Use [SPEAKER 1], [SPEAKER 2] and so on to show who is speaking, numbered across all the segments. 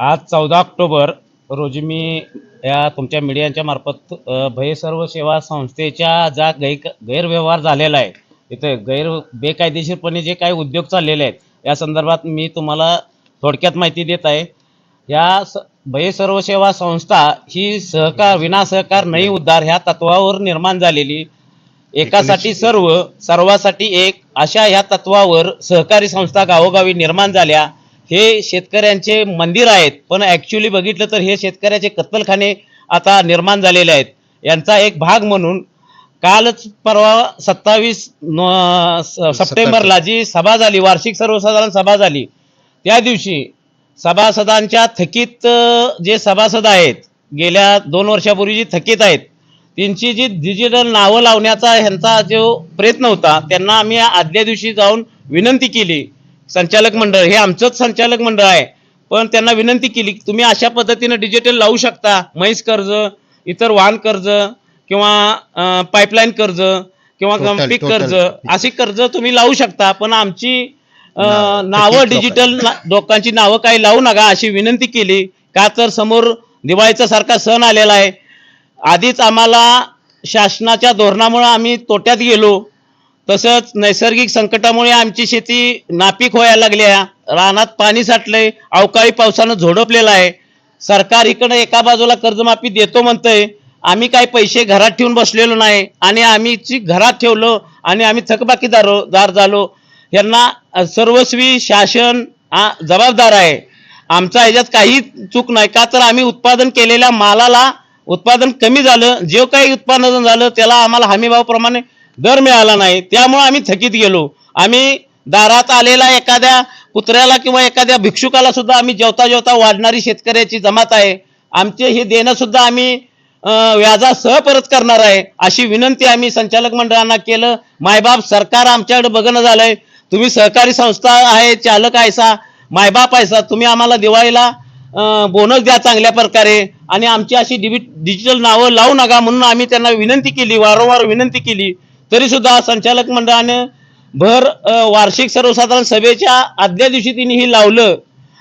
[SPEAKER 1] आज चौदा ऑक्टोबर रोजी मी या तुमच्या मीडियाच्या मार्फत भय सर्व सेवा संस्थेच्या ज्या गै गैरव्यवहार झालेला आहे इथे गैर बेकायदेशीरपणे जे काही उद्योग चाललेले आहेत या संदर्भात मी तुम्हाला थोडक्यात माहिती देत आहे. या स भय सर्व सेवा संस्था ही सहकार विना सहकार नाही उद्धार ह्या तत्वावर निर्माण झालेली. एकासाठी सर्व सर्वासाठी एक अशा ह्या तत्वावर सहकारी संस्था गावोगावी निर्माण झाल्या. हे शेतकऱ्यांचे मंदिर आहेत. पण ॲक्च्युली बघितलं तर हे शेतकऱ्याचे कत्तलखाने आता निर्माण झालेले आहेत. यांचा एक भाग म्हणून कालच परवा सत्तावीस सप्टेंबरला जी सभा झाली वार्षिक सर्वसाधारण सभा झाली त्या दिवशी सभासदांच्या थकीत जे सभासद आहेत गेल्या दोन वर्षापूर्वी जी थकीत आहेत त्यांची जी डिजिटल नावं लावण्याचा ह्यांचा जो प्रयत्न होता त्यांना आम्ही आदल्या दिवशी जाऊन विनंती केली. संचालक मंडळ हे आमचंच संचालक मंडळ आहे. पण त्यांना विनंती केली की तुम्ही अशा पद्धतीनं डिजिटल लावू शकता. म्हैस कर्ज इतर वाहन कर्ज किंवा पाईपलाईन कर्ज किंवा पीक. कर्ज अशी कर्ज तुम्ही लावू शकता. पण आमची
[SPEAKER 2] नाव-
[SPEAKER 1] डिजिटल लोकांची नावं काही लावू नका अशी विनंती केली. का तर समोर दिवाळीचा सारखा सण आलेला आहे. आधीच आम्हाला शासनाच्या धोरणामुळे आम्ही तोट्यात गेलो. तसंच नैसर्गिक संकटामुळे आमची शेती नापीक व्हायला लागली आहे. रानात पाणी साठलंय अवकाळी पावसानं झोडपलेलं आहे. सरकार इकडं एका बाजूला कर्जमाफी देतो म्हणतंय. आम्ही काही पैसे घरात ठेवून बसलेलो नाही. आणि आम्ही ची घरात ठेवलो आणि आम्ही थकबाकीदार दार झालो यांना सर्वस्वी शासन जबाबदार आहे. आमचा ह्याच्यात काही चूक नाही. का तर आम्ही उत्पादन केलेल्या मालाला उत्पादन कमी झालं. जे काही उत्पादन झालं त्याला आम्हाला हमीभावाप्रमाणे दर मिळाला नाही. त्यामुळे आम्ही थकीत गेलो. आम्ही दारात आलेला एखाद्या कुत्र्याला किंवा एखाद्या भिक्षुकाला सुद्धा आम्ही जेवता जेवता वाढणारी शेतकऱ्याची जमात आहे. आमचे हे देणं सुद्धा आम्ही व्याजासह परत करणार आहे. अशी विनंती आम्ही संचालक मंडळांना केलं. मायबाप सरकार आमच्याकडे बघणं झालंय. तुम्ही सहकारी संस्था आहे चालक आहेसा मायबाप आहेसा तुम्ही आम्हाला दिवाळीला बोनस द्या चांगल्या प्रकारे. आणि आमची अशी डिजिटल नावं लावू नका म्हणून आम्ही त्यांना विनंती केली. वारंवार विनंती केली. तरी सुद्धा संचालक मंडळानं भर वार्षिक सर्वसाधारण सभेच्या आदल्या दिवशी तिने ही लावलं.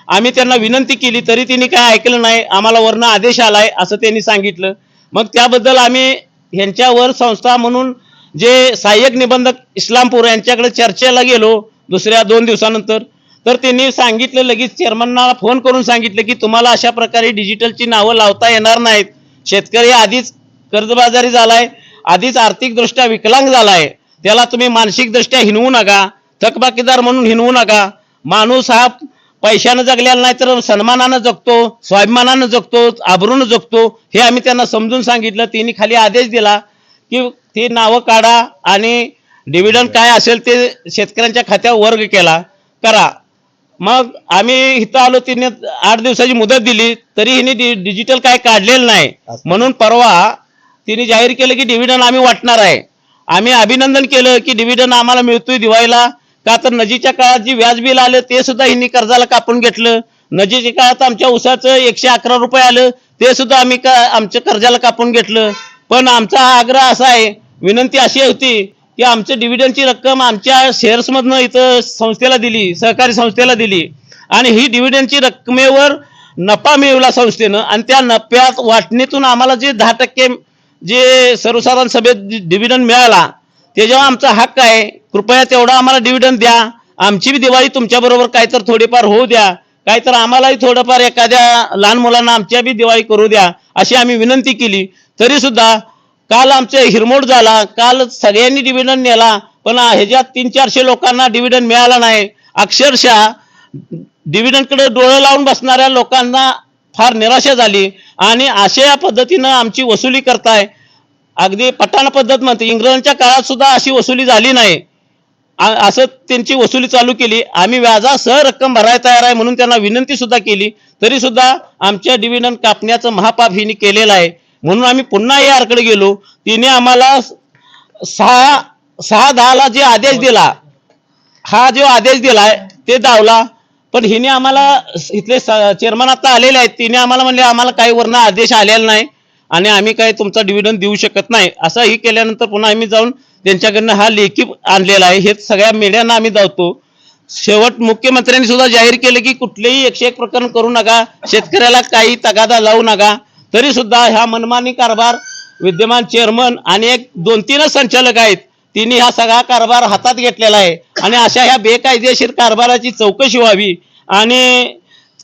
[SPEAKER 1] आम्ही त्यांना विनंती केली तरी तिने काय ऐकलं नाही आम्हाला वरनं आदेश आलाय असं त्यांनी सांगितलं. मग त्याबद्दल आम्ही ह्यांच्यावर संस्था म्हणून जे सहाय्यक निबंधक इस्लामपूर यांच्याकडे चर्चेला गेलो दुसऱ्या दोन दिवसानंतर तर त्यांनी सांगितलं लगेच चेअरमनना फोन करून सांगितलं की तुम्हाला अशा प्रकारे डिजिटलची नावं लावता येणार नाहीत. शेतकरी आधीच कर्जबाजारी झालाय आधीच आर्थिकदृष्ट्या विकलांग झालाय. त्याला तुम्ही मानसिकदृष्ट्या हिनवू नका थकबाकीदार म्हणून हिनवू नका. माणूस हा पैशानं जगलेला नाही तर सन्मानानं जगतो स्वाभिमानानं जगतो आबरूनं जगतो हे आम्ही त्यांना समजून सांगितलं. तिने खाली आदेश दिला की ती नावं काढा आणि डिव्हिडंड काय असेल ते शेतकऱ्यांच्या खात्यावर वर्ग केला. करा. मग आम्ही इथं आलो तिने आठ दिवसाची मुदत दिली तरी हिने डिजिटल काय काढलेलं नाही. म्हणून परवा तिने जाहीर केलं की डिव्हिडंड आम्ही वाटणार आहे. आम्ही अभिनंदन केलं की डिव्हिडंड आम्हाला मिळतोय दिवाळीला. का तर नजीच्या काळात जी व्याज बिल आलं ते सुद्धा हिने कर्जाला कापून घेतलं. नजीच्या काळात आमच्या उसाचं एकशे अकरा रुपये आलं ते सुद्धा आम्ही का आमच्या कर्जाला कापून घेतलं. पण आमचा हा आग्रह असा आहे विनंती अशी होती की आमच्या डिव्हिडंडची रक्कम आमच्या शेअर्समधनं इथं संस्थेला दिली सहकारी संस्थेला दिली. आणि ही डिव्हिडंडची रकमेवर नफा मिळवला संस्थेनं आणि त्या नफ्यात वाटणीतून आम्हाला जे दहा टक्के जे सर्वसाधारण सभेत डिव्हिडंड मिळाला त्याच्यावर आमचा हक्क आहे. कृपया तेवढा आम्हाला डिव्हिडंड द्या. आमची बी दिवाळी तुमच्याबरोबर काय तर थोडीफार होऊ द्या. काय तर आम्हालाही थोडंफार एखाद्या लहान मुलांना आमच्या बी दिवाळी करू द्या अशी आम्ही विनंती केली. तरी सुद्धा काल आमचे हिरमोड झाला. काल सगळ्यांनी डिव्हिडंड नेला पण ह्याच्यात तीन चारशे लोकांना डिव्हिडंड मिळाला नाही. अक्षरशः डिव्हिडंडकडे डोळे लावून बसणाऱ्या लोकांना फार निराशा झाली. आणि अशा या पद्धतीनं आमची वसुली करताय. अगदी पठाण पद्धत म्हणते. इंग्रजांच्या काळात सुद्धा अशी वसुली झाली नाही. आ- असं त्यांची वसुली चालू केली. आम्ही व्याजासह रक्कम भरायला तयार आहे म्हणून त्यांना विनंती सुद्धा केली. तरी सुद्धा आमच्या डिव्हिडंड कापण्याचं महापाप हिने केलेलं आहे. म्हणून आम्ही पुन्हा यारकडे गेलो. तिने आम्हाला सहा सहा दहाला जे आदेश दिला हा जो आदेश दिलाय ते दावला. पण हिने आम्हाला इथले चेअरमन आता आलेले आहेत. तिने आम्हाला म्हणले आम्हाला काही वरनं आदेश आलेला नाही. आणि आम्ही काय तुमचा डिव्हिडंड देऊ शकत नाही असं ही केल्यानंतर पुन्हा आम्ही जाऊन त्यांच्याकडनं हा लेखी आणलेला आहे. हे सगळ्या मीडियांना आम्ही जावतो. शेवट मुख्यमंत्र्यांनी सुद्धा जाहीर केलं की कुठलेही एकशे एक प्रकरण करू नका शेतकऱ्याला काही तगादा लावू नका. तरी सुद्धा ह्या मनमानी कारभार विद्यमान चेअरमन आणि एक दोन तीनच संचालक आहेत तिने हा सगळा कारभार हातात घेतलेला आहे. आणि अशा ह्या बेकायदेशीर कारभाराची चौकशी व्हावी आणि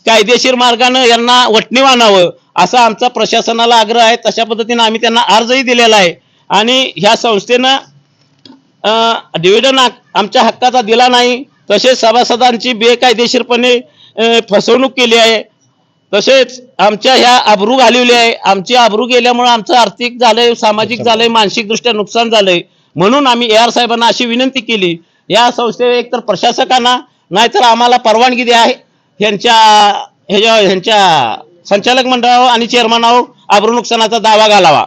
[SPEAKER 1] कायदेशीर मार्गानं यांना वटणी आणावं. असा आमचा प्रशासनाला आग्रह आहे. तशा पद्धतीनं आम्ही त्यांना अर्जही दिलेला आहे. आणि ह्या संस्थेनं डिव्हिडंड आमच्या हक्काचा दिला नाही. तसेच सभासदांची बेकायदेशीरपणे फसवणूक केली आहे. तसेच आमच्या ह्या आबरू घालवली आहे. आमची आबरू गेल्यामुळे आमचं आर्थिक झालंय सामाजिक झालंय मानसिकदृष्ट्या नुकसान झालंय. म्हणून आम्ही ए आर साहेबांना अशी विनंती केली. या संस्थेवर एकतर प्रशासकांना नाहीतर आम्हाला परवानगी द्या. ह्यांच्या ह्याच्या ह्यांच्या संचालक मंडळावर आणि चेअरमनावर आबरू नुकसानाचा दावा घालावा.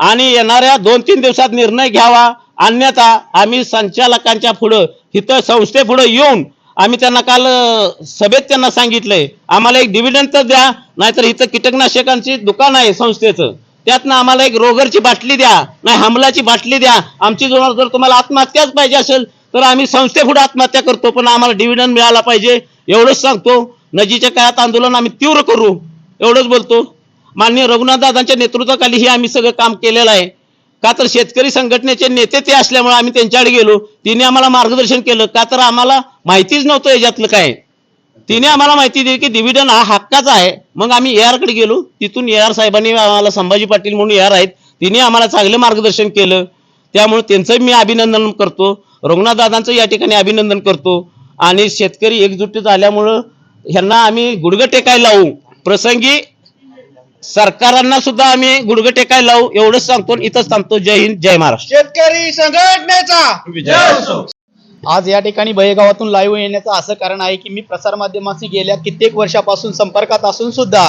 [SPEAKER 1] आणि येणाऱ्या दोन तीन दिवसात निर्णय घ्यावा. अन्यथा आम्ही संचालकांच्या पुढं इथं संस्थेपुढं येऊन आम्ही त्यांना काल सभेत त्यांना सांगितलंय. आम्हाला एक डिव्हिडंड तर द्या नाहीतर इथं कीटकनाशकांची दुकान आहे संस्थेचं. त्यातनं आम्हाला एक रोगरची बाटली द्या नाही हमलाची बाटली द्या. आमची जोर जर तुम्हाला आत्महत्याच पाहिजे असेल तर आम्ही संस्थेपुढे आत्महत्या करतो पण आम्हाला डिव्हिडंड मिळाला पाहिजे. एवढंच सांगतो. नजीच्या काळात आंदोलन आम्ही तीव्र करू एवढंच बोलतो. माननीय रघुनाथ दादांच्या नेतृत्वाखाली हे आम्ही सगळं काम केलेलं आहे. का तर शेतकरी संघटनेचे नेते ते असल्यामुळे आम्ही त्यांच्याकडे गेलो. तिने आम्हाला मार्गदर्शन केलं. का तर आम्हाला माहितीच नव्हतं याच्यातलं काय. तिने आम्हाला माहिती दिली की डिव्हिडन हा हक्काचा आहे. मग आम्ही ए कडे गेलो. तिथून ए आर साहेबांनी आम्हाला संभाजी पाटील म्हणून ए आर आहेत. तिने आम्हाला चांगलं मार्गदर्शन केलं. त्यामुळे त्यांचं मी अभिनंदन करतो. रघुनाथ दादांचं या ठिकाणी अभिनंदन करतो. आणि शेतकरी एकजुट झाल्यामुळं ह्यांना आम्ही गुडघं टेकायला लावू. प्रसंगी सरकारांना सुद्धा आम्ही गुडघं टेकायला लावू. एवढंच सांगतो इथंच थांबतो. जय हिंद जय महाराष्ट्र.
[SPEAKER 2] शेतकरी संघटनेचा!
[SPEAKER 3] आज या ठिकाणी बहेगावातून लाईव्ह येण्याचं असं कारण आहे की मी प्रसारमाध्यमांशी गेल्या कित्येक वर्षापासून संपर्कात असून सुद्धा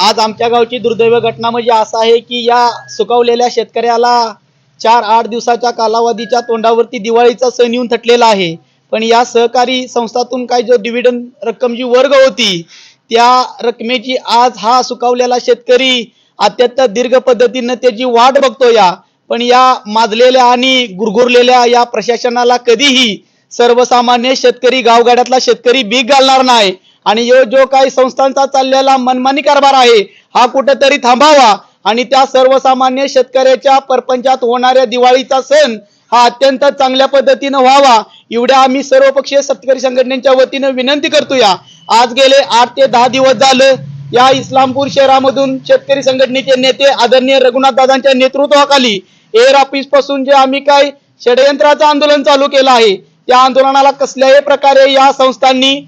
[SPEAKER 3] आज आमच्या गावची दुर्दैव घटना म्हणजे असं आहे की या सुकावलेल्या शेतकऱ्याला चार आठ दिवसाच्या कालावधीच्या तोंडावरती दिवाळीचा सण येऊन थटलेला आहे. पण या सहकारी संस्थातून काही जो डिव्हिडन रक्कम जी वर्ग होती त्या रकमेची आज हा सुकावलेला शेतकरी अत्यंत दीर्घ पद्धतीनं त्याची वाट बघतो या. पण या माजलेल्या आणि गुरगुरलेल्या या प्रशासनाला कधीही सर्वसामान्य शेतकरी गावगाड्यातला शेतकरी बीक घालणार नाही. आणि यो जो काही संस्थांचा चाललेला मनमानी कारभार आहे हा कुठेतरी थांबावा. आणि त्या सर्वसामान्य शेतकऱ्याच्या परपंचात होणाऱ्या दिवाळीचा सण हा अत्यंत चांगल्या पद्धतीनं व्हावा. एवढ्या आम्ही सर्वपक्षीय शेतकरी संघटनेच्या वतीनं विनंती करतोया. आज गेले आठ ते दहा दिवस झालं. या इस्लामपूर शहरामधून शेतकरी संघटनेचे नेते आदरणीय रघुनाथ दादांच्या नेतृत्वाखाली एअर ऑफिसपासून जे आम्ही काय षडयंत्राचं आंदोलन चालू केलं आहे त्या आंदोलनाला कसल्याही प्रकारे या संस्थांनी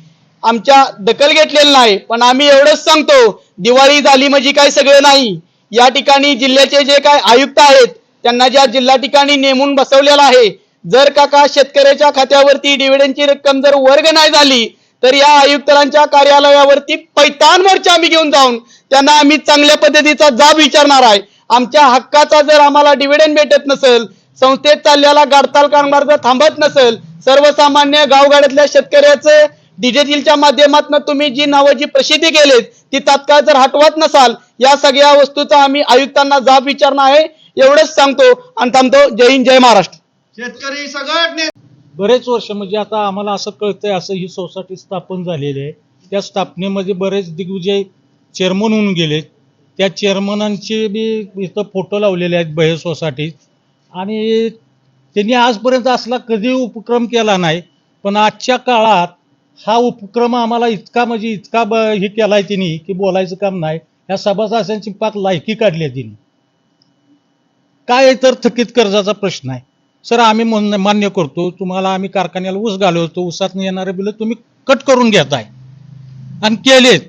[SPEAKER 3] आमच्या दखल घेतलेली नाही. पण आम्ही एवढंच सांगतो दिवाळी झाली म्हणजे काय सगळं नाही. या ठिकाणी जिल्ह्याचे जे काय आयुक्त आहेत त्यांना ज्या जिल्हा ठिकाणी नेमून बसवलेला आहे जर का का शेतकऱ्याच्या खात्यावरती डिव्हिडंडची रक्कम जर वर्ग नाही झाली तर या आयुक्तांच्या कार्यालयावरती पैतान मोर्चा आम्ही घेऊन जाऊन त्यांना आम्ही चांगल्या पद्धतीचा जाब विचारणार आहे. आमच्या हक्काचा जर आम्हाला डिव्हिडंड भेटत नसेल संस्थेत चाललेला गाडताल कामगार जर थांबत नसेल सर्वसामान्य गावगाड्यातल्या शेतकऱ्याचं डिजिटलच्या माध्यमातून तुम्ही जी नावं जी प्रसिद्धी केलीत ती तात्काळ जर हटवत नसाल या सगळ्या वस्तूचा आम्ही आयुक्तांना जाब विचारणार आहे. एवढंच सांगतो आणि थांबतो. जय हिंद जय महाराष्ट्र.
[SPEAKER 2] शेतकरी संघटने
[SPEAKER 4] बरेच वर्ष म्हणजे आता आम्हाला असं कळतंय असं ही सोसायटी स्थापन झालेली आहे. त्या स्थापनेमध्ये बरेच दिग्विजय चेअरमन होऊन गेले. त्या चेअरमनांचे बी इथं फोटो लावलेले आहेत बहे सोसायटीत आणि त्यांनी आजपर्यंत असला कधी उपक्रम केला नाही पण आजच्या काळात हा उपक्रम आम्हाला इतका म्हणजे इतका ब हे केला आहे त्यांनी की बोलायचं काम नाही. ह्या सभासदांची पाक लायकी काढली आहे त्यांनी. काय आहे तर थकीत कर्जाचा प्रश्न आहे. सर आम्ही मान्य करतो तुम्हाला आम्ही कारखान्याला ऊस घालवतो ऊसात येणारे बिल तुम्ही कट करून घेताय. आणि केलेत.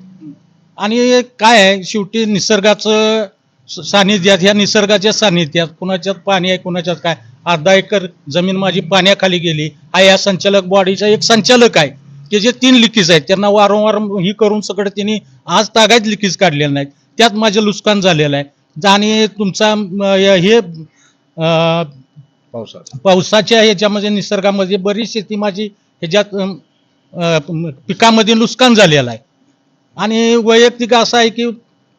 [SPEAKER 4] आणि काय आहे शेवटी निसर्गाचं सानिध्यात ह्या निसर्गाच्या सानिध्यात कुणाच्यात पाणी आहे कुणाच्यात काय? अर्धा एकर जमीन माझी पाण्याखाली गेली. हा या संचालक बॉडीचा एक संचालक आहे की जे तीन लिकीज आहेत. त्यांना वारंवार ही करून सगळं त्यांनी आज तागायत लिकीज काढलेलं नाहीत. त्यात माझं नुकसान झालेलं आहे. आणि तुमचा हे पावसाच्या ह्याच्यामध्ये निसर्गामध्ये बरीच शेती माझी ह्याच्यात पिकामध्ये नुकसान झालेलं आहे. आणि वैयक्तिक असं आहे की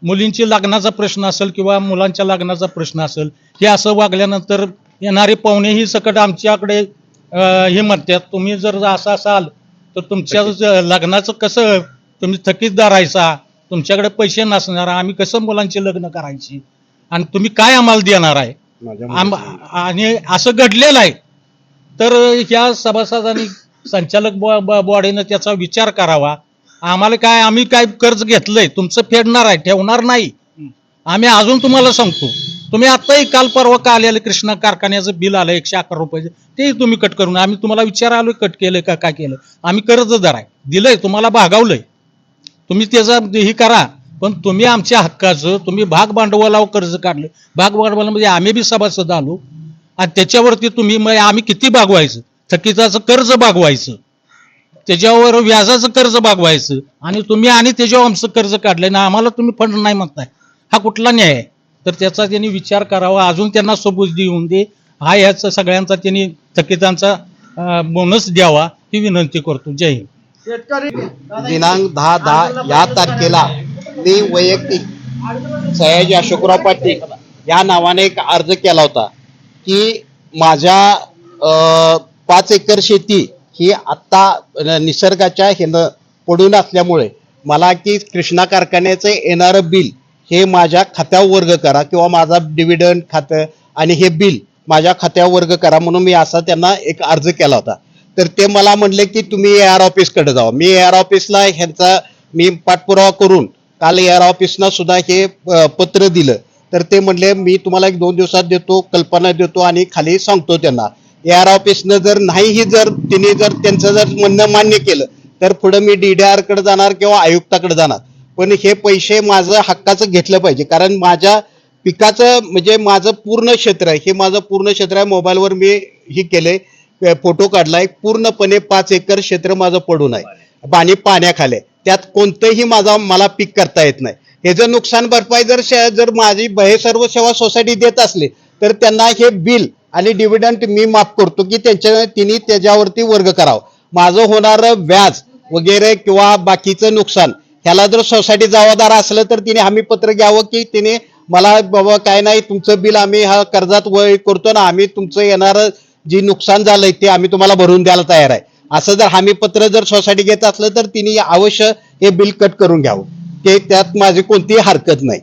[SPEAKER 4] मुलींची लग्नाचा प्रश्न असेल किंवा मुलांच्या लग्नाचा प्रश्न असेल हे असं वागल्यानंतर येणारे पाहुणेही सकट आमच्याकडे हे म्हणतात तुम्ही जर असं असाल तर तुमच्या लग्नाचं कसं तुम्ही थकीत धरायचा तुमच्याकडे पैसे नसणार आम्ही कसं मुलांची लग्न करायची? आणि तुम्ही काय आम्हाला देणार आहे? आम- आणि असं घडलेलं आहे. तर ह्या सभासदांनी संचालक बॉ- बॉ- बॉडीनं त्याचा विचार करावा. आम्हाला काय आम्ही काय कर्ज घेतलंय? तुमचं फेडणार आहे ठेवणार नाही. आम्ही अजून तुम्हाला सांगतो. तुम्ही आत्ताही काल परवा का आलेलं कृष्णा कारखान्याचं बिल आलं एकशे अकरा रुपयाचं. ते तुम्ही कट करून आम्ही तुम्हाला विचार आलो कट केलं का काय केलं? आम्ही कर्जदार आहे. दिलंय तुम्हाला भागावलंय. तुम्ही त्याचा ही करा. पण तुम्ही आमच्या हक्काचं तुम्ही भाग भांडवलावर कर्ज काढलं. भाग भांडवलामध्ये म्हणजे आम्ही बी सभासद आलो. आणि त्याच्यावरती तुम्ही मग आम्ही किती भागवायचं? थकिताचं कर्ज भागवायचं. त्याच्यावर व्याजाचं कर्ज भागवायचं. आणि तुम्ही आणि त्याच्यावर आमचं कर्ज काढलं ना आम्हाला तुम्ही फंड नाही म्हणताय. हा कुठला न्याय? आहे तर त्याचा त्यांनी विचार करावा. अजून त्यांना सबूत देऊन दे. हा याचा सगळ्यांचा त्यांनी थकितांचा बोनस द्यावा. ही विनंती करतो. जय हिंद.
[SPEAKER 5] दिनांक दहा दहा या तारखेला मी वैयक्तिक सयाजी अशोकराव पाटील या नावाने एक अर्ज केला होता की माझ्या पाच एकर शेती ही आत्ता निसर्गाच्या ह्यानं पडून असल्यामुळे मला की कृष्णा कारखान्याचं येणारं बिल हे माझ्या खात्यावर वर्ग करा किंवा माझा डिव्हिडंड खातं आणि हे बिल माझ्या खात्यावर वर्ग करा म्हणून मी असा त्यांना एक अर्ज केला होता. तर ते मला म्हणले की तुम्ही A R ऑफिसकडे Java. Me A R ऑफिसला ह्यांचा मी पाठपुरावा करून काल ए आर ऑफिसना सुद्धा हे पत्र दिलं. तर ते म्हणले मी तुम्हाला एक दोन दिवसात देतो कल्पना देतो आणि खाली सांगतो त्यांना. ए आर ऑफिसनं जर नाहीही जर तिने जर त्यांचं जर म्हणणं मान्य केलं तर पुढे मी डी डी आरकडे जाणार किंवा आयुक्ताकडे जाणार. पण हे पैसे माझं हक्काचं घेतलं पाहिजे. कारण माझ्या पिकाचं म्हणजे माझं पूर्ण क्षेत्र आहे. हे माझं पूर्ण क्षेत्र आहे. मोबाईलवर मी हे केलंय. फोटो काढलाय पूर्णपणे पाच एकर क्षेत्र माझं पडून आहे. पाणी पाण्याखाले त्यात कोणतंही माझा मला पीक करता येत नाही. हे जर नुकसान भरपाई जर शे- जर माझी हे सर्व सेवा सोसायटी देत असली तर त्यांना हे बिल आणि डिव्हिडंट मी माफ करतो की त्यांच्या तिने त्याच्यावरती वर्ग करावं. माझं होणारं व्याज वगैरे किंवा बाकीचं नुकसान ह्याला जर सोसायटी जबाबदार असलं तर तिने हमी पत्र घ्यावं की तिने मला बाबा काय नाही तुमचं बिल आम्ही हा कर्जात वय करतो ना आम्ही तुमचं येणारं जे नुकसान झालंय ते आम्ही तुम्हाला भरून द्यायला तयार आहे. असं जर हमीपत्र जर सोसायटी घेत असलं तर तिने अवश्य हे बिल कट करून घ्यावं. ते त्यात माझी कोणतीही हरकत नाही.